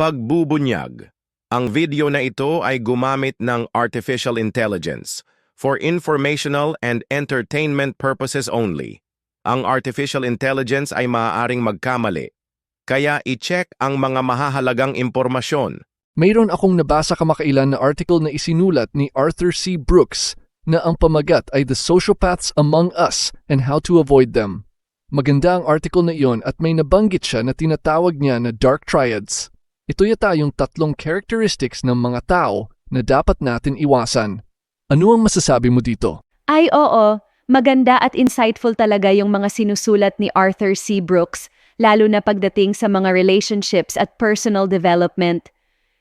Pagbubunyag. Ang video na ito ay gumamit ng artificial intelligence for informational and entertainment purposes only. Ang artificial intelligence ay maaaring magkamali, kaya i-check ang mga mahahalagang impormasyon. Mayroon akong nabasa kamakailan na article na isinulat ni Arthur C. Brooks na ang pamagat ay The Sociopaths Among Us and How to Avoid Them. Maganda ang article na iyon at may nabanggit siya na tinatawag niya na Dark Triads. Ito yata yung tatlong characteristics ng mga tao na dapat natin iwasan. Ano ang masasabi mo dito? Ay oo, maganda at insightful talaga yung mga sinusulat ni Arthur C. Brooks, lalo na pagdating sa mga relationships at personal development.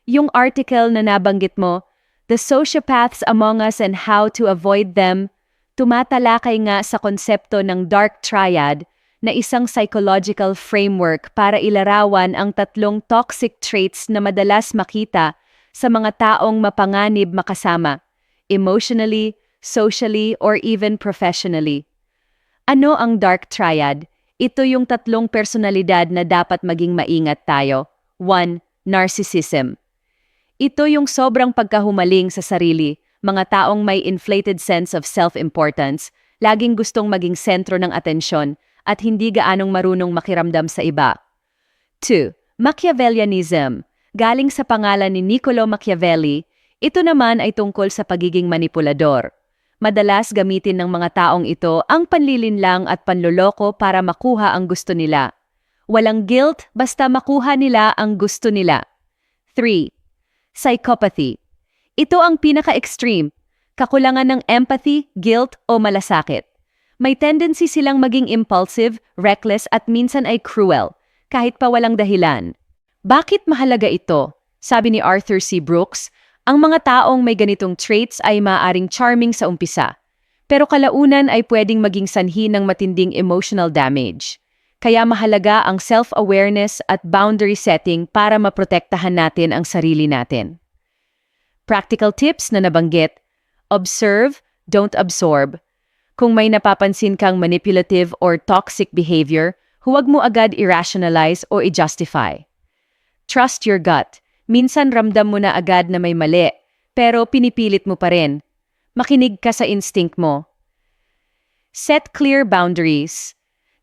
Yung article na nabanggit mo, The Sociopaths Among Us and How to Avoid Them, tumatalakay nga sa konsepto ng Dark Triad na isang psychological framework para ilarawan ang tatlong toxic traits na madalas makita sa mga taong mapanganib makasama, emotionally, socially, or even professionally. Ano ang Dark Triad? Ito yung tatlong personalidad na dapat maging maingat tayo. 1. Narcissism. Ito yung sobrang pagkahumaling sa sarili, mga taong may inflated sense of self-importance, laging gustong maging sentro ng atensyon, at hindi gaanong marunong makiramdam sa iba. 2. Machiavellianism. Galing sa pangalan ni Niccolo Machiavelli, ito naman ay tungkol sa pagiging manipulador. Madalas gamitin ng mga taong ito ang panlilinlang at panloloko para makuha ang gusto nila. Walang guilt basta makuha nila ang gusto nila. 3. Psychopathy. Ito ang pinaka-extreme, kakulangan ng empathy, guilt o malasakit. May tendency silang maging impulsive, reckless at minsan ay cruel, kahit pa walang dahilan. Bakit mahalaga ito? Sabi ni Arthur C. Brooks, ang mga taong may ganitong traits ay maaaring charming sa umpisa, pero kalaunan ay pwedeng maging sanhi ng matinding emotional damage. Kaya mahalaga ang self-awareness at boundary setting para maprotektahan natin ang sarili natin. Practical tips na nabanggit, observe, don't absorb. Kung may napapansin kang manipulative or toxic behavior, huwag mo agad irrationalize o i-justify. Trust your gut. Minsan ramdam mo na agad na may mali, pero pinipilit mo pa rin. Makinig ka sa instinct mo. Set clear boundaries.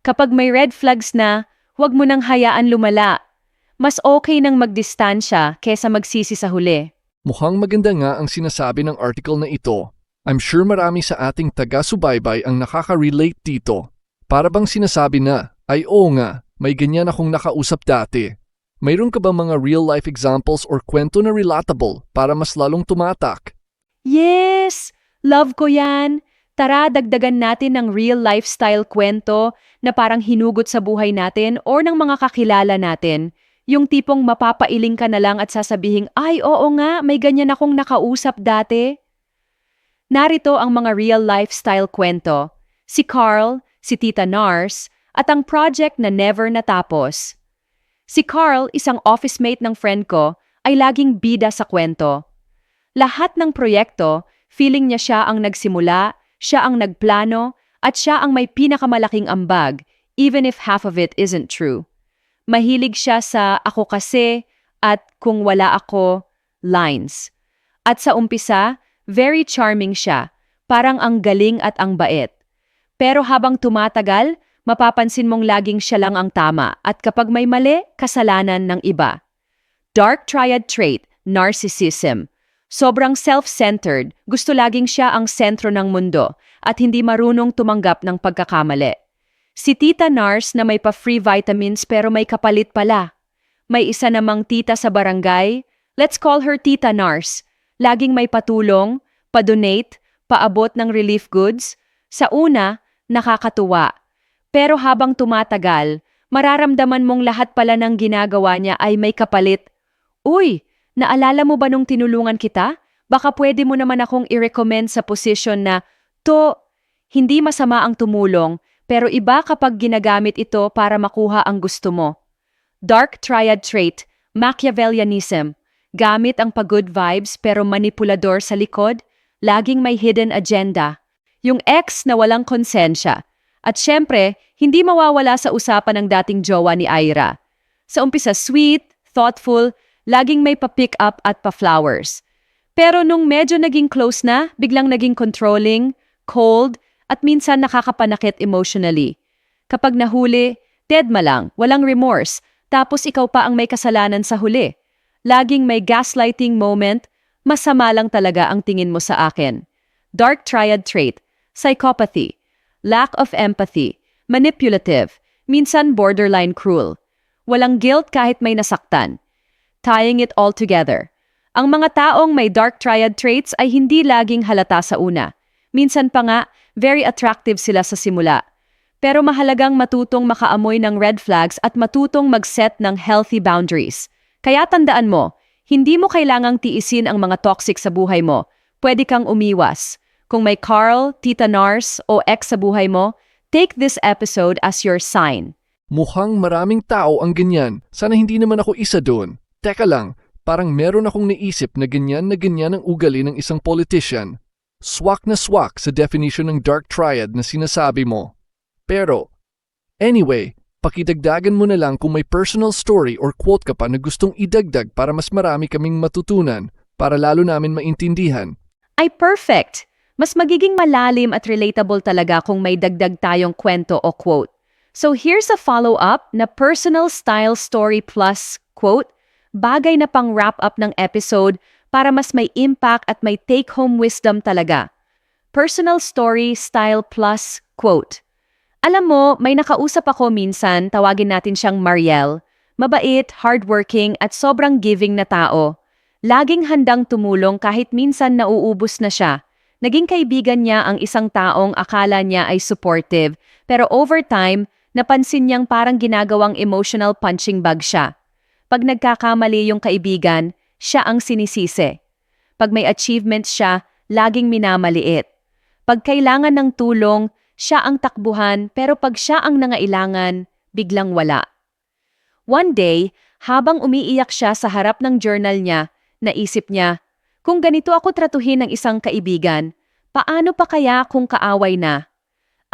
Kapag may red flags na, huwag mo nang hayaan lumala. Mas okay nang magdistansya kesa magsisi sa huli. Mukhang maganda nga ang sinasabi ng article na ito. I'm sure marami sa ating taga-subaybay ang nakaka-relate dito. Para bang sinasabi na, ay oo nga, may ganyan akong nakausap dati. Mayroon ka ba mga real-life examples or kwento na relatable para mas lalong tumatak? Yes! Love ko yan! Tara, dagdagan natin ng real lifestyle kwento na parang hinugot sa buhay natin or ng mga kakilala natin. Yung tipong mapapailing ka na lang at sasabihing, ay oo nga, may ganyan akong nakausap dati. Narito ang mga real lifestyle kwento. Si Carl, si Tita Nars, at ang project na never natapos. Si Carl, isang office mate ng friend ko, ay laging bida sa kwento. Lahat ng proyekto, feeling niya siya ang nagsimula, siya ang nagplano, at siya ang may pinakamalaking ambag, even if half of it isn't true. Mahilig siya sa ako kasi at kung wala ako, lines. At sa umpisa, very charming siya, parang ang galing at ang bait. Pero habang tumatagal, mapapansin mong laging siya lang ang tama at kapag may mali, kasalanan ng iba. Dark triad trait, narcissism. Sobrang self-centered, gusto laging siya ang sentro ng mundo at hindi marunong tumanggap ng pagkakamali. Si Tita Nars na may pa-free vitamins pero may kapalit pala. May isa namang tita sa barangay, let's call her Tita Nars. Laging may patulong, pa-donate, paabot ng relief goods. Sa una, nakakatuwa. Pero habang tumatagal, mararamdaman mong lahat pala ng ginagawa niya ay may kapalit. Uy, naalala mo ba nung tinulungan kita? Baka pwede mo naman akong i-recommend sa posisyon na, to, hindi masama ang tumulong, pero iba kapag ginagamit ito para makuha ang gusto mo. Dark Triad Trait, Machiavellianism, gamit ang pag-good vibes pero manipulador sa likod, laging may hidden agenda. Yung ex na walang konsensya. At syempre, hindi mawawala sa usapan ng dating jowa ni Ira. Sa umpisa sweet, thoughtful, laging may pa-pick up at pa-flowers. Pero nung medyo naging close na, biglang naging controlling, cold, at minsan nakakapanakit emotionally. Kapag nahuli, dead ma lang, walang remorse, tapos ikaw pa ang may kasalanan sa huli. Laging may gaslighting moment, masama lang talaga ang tingin mo sa akin. Dark triad trait, psychopathy, lack of empathy, manipulative, minsan borderline cruel. Walang guilt kahit may nasaktan. Tying it all together. Ang mga taong may dark triad traits ay hindi laging halata sa una. Minsan pa nga, very attractive sila sa simula. Pero mahalagang matutong makaamoy ng red flags at matutong mag-set ng healthy boundaries. Kaya tandaan mo, hindi mo kailangang tiisin ang mga toxic sa buhay mo. Pwede kang umiwas. Kung may Carl, Tita Nars o ex sa buhay mo, take this episode as your sign. Mukhang maraming tao ang ganyan. Sana hindi naman ako isa doon. Teka lang, parang meron akong naisip na ganyan na ganyan ang ugali ng isang politician. Swak na swak sa definition ng dark triad na sinasabi mo. Pero, anyway, pakidagdagan mo na lang kung may personal story or quote ka pa na gustong idagdag para mas marami kaming matutunan para lalo namin maintindihan. Ay perfect! Mas magiging malalim at relatable talaga kung may dagdag tayong kwento o quote. So here's a follow-up na personal style story plus quote, bagay na pang wrap up ng episode para mas may impact at may take-home wisdom talaga. Personal story style plus quote. Alam mo, may nakausap ako minsan, tawagin natin siyang Mariel. Mabait, hardworking at sobrang giving na tao. Laging handang tumulong kahit minsan nauubos na siya. Naging kaibigan niya ang isang taong akala niya ay supportive, pero over time, napansin niyang parang ginagawang emotional punching bag siya. Pag nagkakamali yung kaibigan, siya ang sinisisi. Pag may achievements siya, laging minamaliit. Pag kailangan ng tulong, siya ang takbuhan pero pag siya ang nangailangan, biglang wala. One day, habang umiiyak siya sa harap ng journal niya, naisip niya, kung ganito ako tratuhin ng isang kaibigan, paano pa kaya kung kaaway na?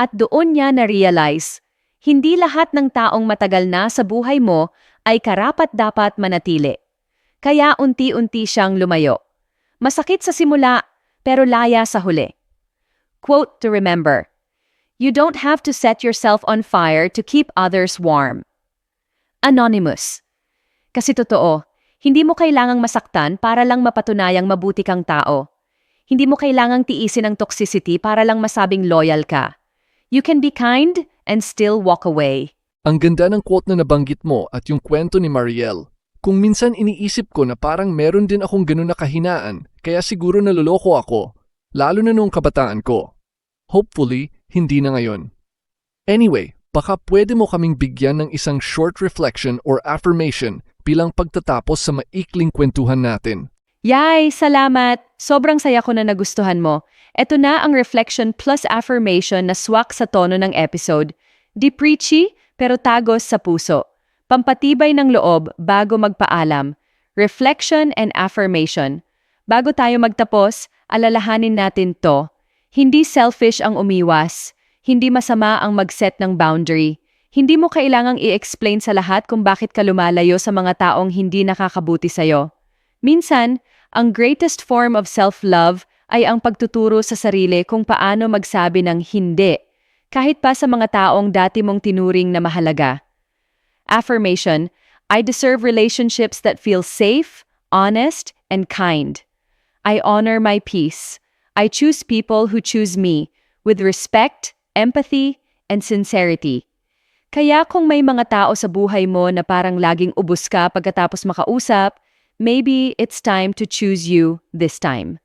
At doon niya na-realize, hindi lahat ng taong matagal na sa buhay mo ay karapat-dapat manatili. Kaya unti-unti siyang lumayo. Masakit sa simula, pero laya sa huli. Quote to remember, You don't have to set yourself on fire to keep others warm. Anonymous. Kasi totoo, hindi mo kailangang masaktan para lang mapatunayang mabuti kang tao. Hindi mo kailangang tiisin ang toxicity para lang masabing loyal ka. You can be kind and still walk away. Ang ganda ng quote na nabanggit mo at yung kwento ni Mariel. Kung minsan iniisip ko na parang meron din akong ganun na kahinaan, kaya siguro naloloko ako, lalo na noong kabataan ko. Hopefully, hindi na ngayon. Anyway, baka pwede mo kaming bigyan ng isang short reflection or affirmation bilang pagtatapos sa maikling kwentuhan natin. Yay, salamat! Sobrang saya ko na nagustuhan mo. Ito na ang reflection plus affirmation na swak sa tono ng episode. Di preachy, pero tagos sa puso. Pampatibay ng loob bago magpaalam. Reflection and affirmation. Bago tayo magtapos, alalahanin natin to. Hindi selfish ang umiwas. Hindi masama ang mag-set ng boundary. Hindi mo kailangang i-explain sa lahat kung bakit ka lumalayo sa mga taong hindi nakakabuti sa'yo. Minsan, ang greatest form of self-love ay ang pagtuturo sa sarili kung paano magsabi ng hindi, kahit pa sa mga taong dati mong tinuring na mahalaga. Affirmation, I deserve relationships that feel safe, honest, and kind. I honor my peace. I choose people who choose me with respect, empathy, and sincerity. Kaya kung may mga tao sa buhay mo na parang laging ubus ka pagkatapos makausap, maybe it's time to choose you this time.